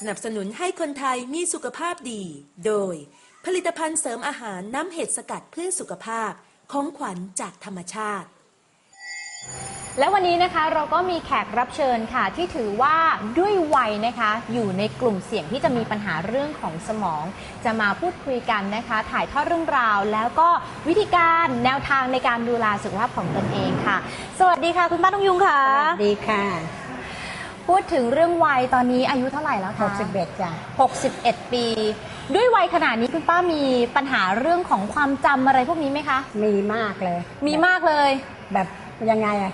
สนับสนุนให้คนไทยมีสุขภาพดี โดย ผลิตภัณฑ์เสริมอาหารน้ำเห็ดสกัดเพื่อสุขภาพของขวัญจากธรรมชาติ และวันนี้นะคะเราก็มีแขกรับเชิญค่ะ ที่ถือว่าด้วยวัยนะคะ อยู่ในกลุ่มเสี่ยงที่จะมีปัญหาเรื่องของสมอง จะมาพูดคุยกันนะคะ ถ่ายทอดเรื่องราว แล้วก็วิธีการแนวทางในการดูแลสุขภาพของตนเองค่ะ สวัสดีค่ะ คุณป้าต้องยุงค่ะ สวัสดีค่ะ พูดถึงเรื่องวัยตอนนี้อายุเท่าไหร่แล้วคะ61จ้ะ61 ปี ด้วยวัยขนาดนี้คุณป้ามีปัญหาเรื่องของความจำอะไรพวกนี้ไหมคะ มีมากเลย มีมากเลย แบบยังไงอะ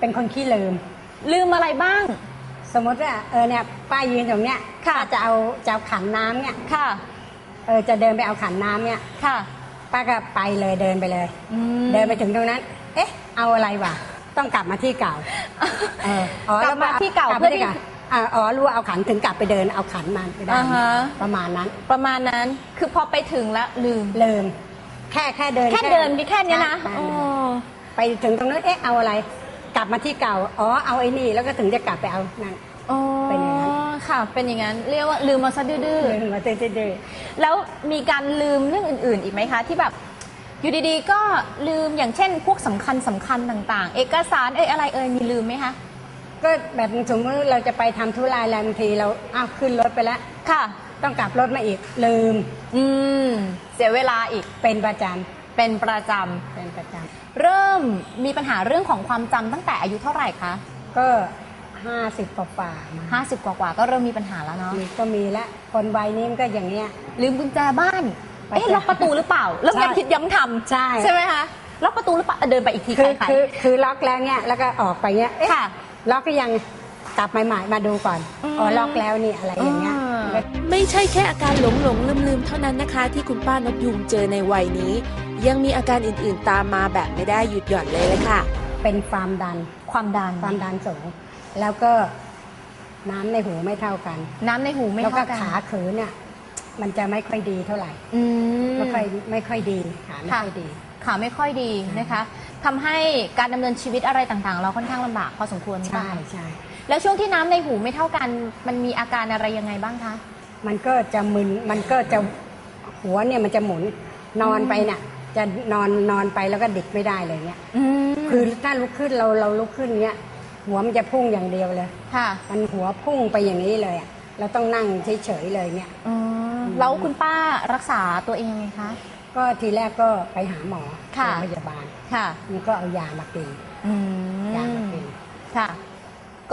เป็นคนขี้ลืม ลืมอะไรบ้าง สมมติว่าเออเนี่ยป้ายืนตรงเนี้ยค่ะ ป้าจะเอาจะเอาขันน้ำเนี่ยค่ะ เออจะเดินไปเอาขันน้ำเนี่ยค่ะป้าก็ไปเลยเดินไปเลย อืมเดินไปถึงตรงนั้น เอ๊ะ เอาอะไรวะ ต้องกลับมาที่เก่าเอออ๋อกลับมาที่เก่ากลับเพื่มาอที่ที่เก่าอ่าอ๋อรู้ว่าเอาขันถึงกลับไปเดินเอาขันมาไปได้อ่าฮะ ประมาณนั้นประมาณนั้นคือพอไปถึงแล้วลืม ลืมแค่แค่เดินแค่เดินแค่เนี้ยนะใช่อ๋อ ไปถึงตรงนั้นเอ๊ะเอาอะไร กลับมาที่เก่าอ๋อเอาไอ้นี่แล้วก็ถึงจะกลับไปเอานั่น อ๋อเป็นอย่างนั้น ค่ะ เป็นอย่างนั้น เรียกว่าลืมมาซะดื้อเดินมาเต้นๆๆแล้วมีการลืมเรื่องอื่น ๆ อีกไหมคะ ที่แบบ อยู่ดีๆ ก็ลืมอย่างเช่น พวกสำคัญสำคัญต่างๆ เอกสารเอ้ยอะไรเอ่ยมีลืมไหมคะ ก็แบบสมมติเราจะไปทำธุระอะไรบางทีเราอ้าวขึ้นรถไปแล้ว ค่ะ ต้องกลับรถมาอีกลืมอืม เสียเวลาอีกเป็นประจเป็นประจำเป็นประจำเริ่มมีปัญหาเรื่องของความจำตั้งแต่อายุเท่าไหร่คะำก็ห้าสิบกว่าๆมา50 กว่าๆก็เริ่มมีปัญหาแล้วเนาะมีก็มีละคนวัยนี้มันก็อย่างเงี้ยลืมกุญแจบ้านไป เอ๊ะล็อกประตูหรือเปล่าเริ่มใช่ย้ำคิดย้ำทำใช่ ใช่ไหมคะล็อกประตูหรือเปล่าเดินไปอีกทีคือใครคือคือล็อกแล้วเนี่ยแล้วก็ออกไปเนี่ยเอ๊ะค่ะ ล็อกก็ยังกลับใหม่ๆมาดูก่อนอืมอ๋อล็อกแล้วนี่อะไรอย่างเงี้ยอ่าก็ไม่ใช่แค่อาการหลงหลงลืมลืมๆเท่านั้นนะคะ ที่คุณป้านกยุงเจอในวัยนี้ ยังมีอาการอื่นๆตามมาแบบไม่ได้หยุดหย่อนเลยเลยค่ะ เป็นความดันความดันความดันสูง แล้วก็น้ำในหูไม่เท่ากัน น้ำในหูไม่แล้วก็เท่ากัน ขาเขือเนี่ย มันจะไม่ค่อยดีเท่าไหร่อืม ไม่ค่อยไม่ค่อยดีขาไม่ค่ะ ค่อยดี ขาไม่ค่อยดีนะคะทำให้การดำเนินชีวิตอะไรต่างๆ เราค่อนข้างลำบากพอสมควรใช่บ้างใช่แล้วช่วงที่น้ำในหูไม่เท่ากัน มันมีอาการอะไรยังไงบ้างคะ มันก็จะมึนมันก็จะหัวเนี่ยมันจะหมุนนอนไปเนี่ยจะนอนนอนไปแล้วก็ดิกไม่ได้เลยเนี่ย อืมคือถ้าลุกขึ้นเราเราลุกขึ้นเนี่ยหัวมันจะพุ่งอย่างเดียวเลย ค่ะมันหัวพุ่งไปอย่างนี้เลยอะเราต้องนั่งเฉยๆเลยเนี่ย อืม แล้วคุณป้ารักษาตัวเองยังไงคะ ก็ทีแรกก็ไปหาหมอค่ะโรงพยาบาลค่ะมันก็เอายามากินอืยามากิน ค่ะ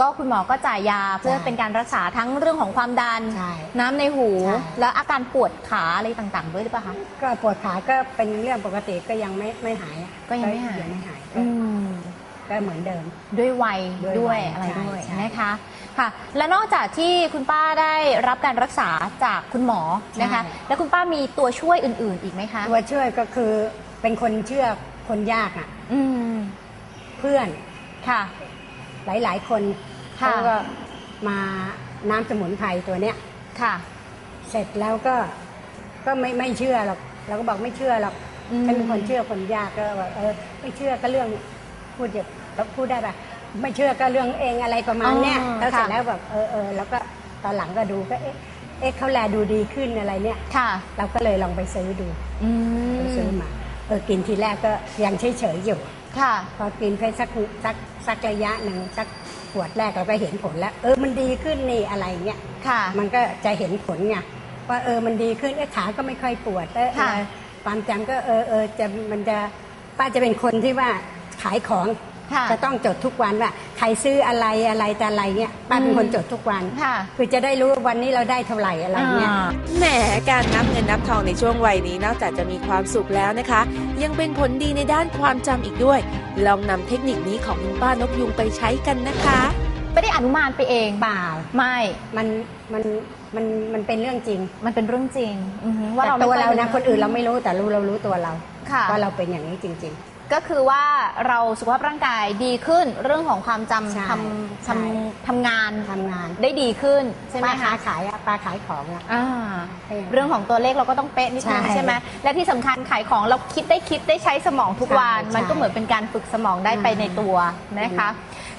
ก็คุณหมอก็จ่ายยาเพื่อใช่ เป็นการรักษาทั้งเรื่องของความดัน ใช่ น้ำในหู ใช่ แล้วอาการปวดขาอะไรต่างๆ ด้วยหรือเปล่าคะ ก็ปวดขาก็เป็นเรื่องปกติก็ยังไม่ไม่หายอะก็ยังไม่หายยังไม่หายก็อืมก็เหมือนเดิม ด้วยวัยด้วยด้วยวัยอะไรใช่ด้วยใช่ นะคะ ค่ะ และนอกจากที่คุณป้าได้รับการรักษาจากคุณหมอนะคะแล้วคุณป้ามีตัวช่วยอื่น ๆ อีกไหมคะ ตัวช่วยก็คือเป็นคนเชื่อคนยากอะ อืม เพื่อนค่ะ หลาย ๆ คนค่ะ เขาก็มาน้ำสมุนไพรตัวเนี้ย ค่ะ เสร็จแล้วก็ก็ไม่ไม่เชื่อหรอกเราก็บอกไม่เชื่อหรอกอืม ฉันเป็นคนเชื่อคนยากก็บอกเออไม่เชื่อก็เรื่องพูดเดี๋ยวพูดได้ปะ ไม่เชื่อก็เรื่องเองอะไรประมาณเนี้ยอ๋อแล้วเสร็จค่ะ แล้วแบบเออเออแล้วก็ตอนหลังก็ดูก็เอ๊ะเอ๊ะเขาแลดูดีขึ้นอะไรเนี่ย ค่ะ เราก็เลยลองไปซื้อดูอืมไปซื้อมาเออกินทีแรกก็ยังเฉยเฉยๆอยู่ ค่ะ พอกินไปสักสักสักระยะหนึ่งสักขวดแรกเราก็เห็นผลแล้ว เออมันดีขึ้นนี่อะไรเงี้ย ค่ะ มันก็จะเห็นผลไงว่าเออมันดีขึ้นเอ้ขาก็ไม่ค่อยปวดเออค่ะ เออความจำก็เออเออจะมันจะป้าจะเป็นคนที่ว่าขายของ ค่ะจะต้องจดทุกวันว่าใครซื้ออะไรอะไรแต่อะไรเงี้ยป้าเป็นคนจดทุกวันค่ะคือจะได้รู้ว่าวันนี้เราได้เท่าไหร่อะไรเงี้ยแหมการนับเงินนับทองในช่วงวัยนี้นอกจากจะมีความสุขแล้วนะคะ ยังเป็นผลดีในด้านความจำอีกด้วย ลองนำเทคนิคนี้ของคุณป้านกยุงไปใช้กันนะคะไม่ได้อนุมานไปเองเปล่าไม่ มันมันมันมันเป็นเรื่องจริง มันเป็นเรื่องจริงอือฮึว่าแต่เราตัวไม่เราค่อยนะคนอื่นเราไม่รู้แต่รู้เรารู้ตัวเราค่ะว่าเราเป็นอย่างนี้จริง ก็คือว่าเราสุขภาพร่างกายดีขึ้นเรื่องของความจำใช่ทำใช่ ทำทำงานๆทำงานได้ดีขึ้นใช่ไหมป้าค้าคะขายอะป้าขายของอะ อ่าใช่เรื่องของตัวเลขเราก็ต้องเป๊ะนิดนึงใช่ ใช่ไหมและที่สำคัญขายของเราคิดได้คิดได้ใช้สมองทุกวัน ใช่มันก็เหมือนเป็นการฝึกสมองได้อืมไปในตัวนะคะ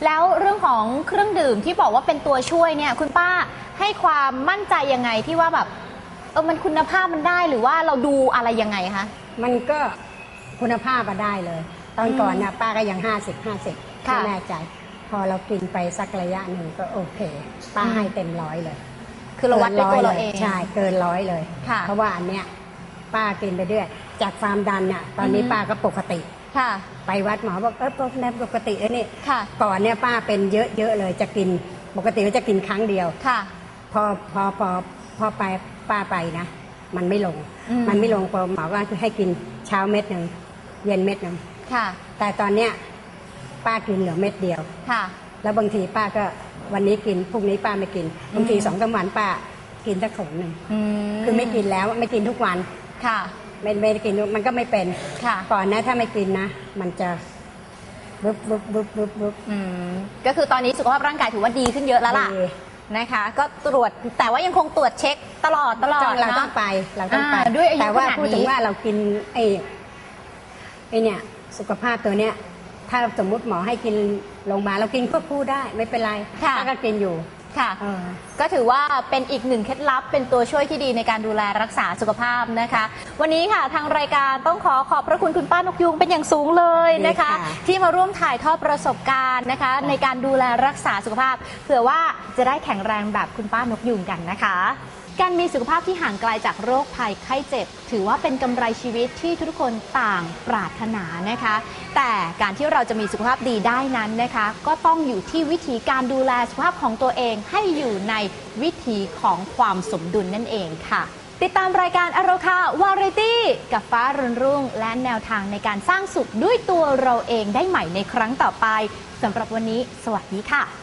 แล้วเรื่องของเครื่องดื่มที่บอกว่าเป็นตัวช่วยเนี่ย คุณป้าให้ความมั่นใจยังไงที่ว่าแบบเออมันคุณภาพมันได้หรือว่าเราดูอะไรยังไงคะ มันก็ คุณภาพมาได้เลย ตอนก่อนนะป้าก็ยัง 50 50ค่ะ ไม่แน่ใจ พอเรากินไปสักระยะหนึ่งก็โอเค ป้าอืมให้เต็มร้อยเลยคือเราวัดด้วยตัวเรากินเอร้ยงลยใช่เกินร้อยเลย ค่ะเพราะว่าอันเนี้ยป้ากินไปเรื่อยจากความดันน่ะตอนนี้อือฮึ ป้าก็ปกติ ค่ะ ไปวัดหมอบอกเออปกติปกติเอ้ยนี่ค่ะ ก่อนเนี่ยป้าเป็นเยอะๆเลยจะกินปกติก็จะกินครั้งเดียว ค่ะ พอพอพอพอไปป้าไปนะ มันไม่ลง อืม มันไม่ลงพอหมอก็ให้กินเช้าเม็ดหนึ่ง เย็นเม็ดหนึ่งค่ะ แต่ตอนเนี้ยป้ากินเหลือเม็ดเดียว ค่ะ แล้วบางทีป้าก็วันนี้กินพรุ่งนี้ป้าไม่กิน บางทีอืมสองสามวันป้ากินสักถุงหนึ่งอืคือไม่กินแล้วไม่กินทุกวัน ค่ะ ไม่ไม่ได้กินทุกมันก็ไม่เป็นค่ะ ก่อนนะถ้าไม่กินนะ มันจะบึบบึบบึบบึบบึบอืม ก็คือตอนนี้สุขภาพร่างกายถือว่าดีขึ้นเยอะแล้วล่ะ ดีนะคะ ก็ตรวจ แต่ว่ายังคงตรวจเช็คตลอดตลอดเรานะต้องไปเราต้องไปอ่าด้วยอายุแต่ว่าขนาดนี้ พูดถึงว่าเรากินไอ้ ไอ้เนี่ยสุขภาพตัวเนี้ยถ้าสมมุติหมอให้กินโรงพยาบาลเรากินควบคู่ได้ไม่เป็นไรค่ะ ถ้าก็กินอยู่ค่ะ เออ ก็ถือว่าเป็นอีกหนึ่งเคล็ดลับเป็นตัวช่วยที่ดีในการดูแลรักษาสุขภาพนะคะ วันนี้ค่ะทางรายการต้องขอขอบพระคุณคุณป้านกยุงเป็นอย่างสูงเลยนะคะ ดีค่ะที่มาร่วมถ่ายทอดประสบการณ์นะคะ ในการดูแลรักษาสุขภาพเผื่อว่าจะได้แข็งแรงแบบคุณป้านกยุงกันนะคะ การมีสุขภาพที่ห่างไกลจากโรคภัยไข้เจ็บ ถือว่าเป็นกำไรชีวิตที่ทุกคนต่างปรารถนานะคะ แต่การที่เราจะมีสุขภาพดีได้นั้นนะคะ ก็ต้องอยู่ที่วิธีการดูแลสุขภาพของตัวเองให้อยู่ในวิถีของความสมดุลนั่นเองค่ะ ติดตามรายการอโรคาวาไรตี้กับฟ้ารุ่นรุ่ง และแนวทางในการสร้างสุขด้วยตัวเราเองได้ใหม่ในครั้งต่อไปสำหรับวันนี้ สวัสดีค่ะ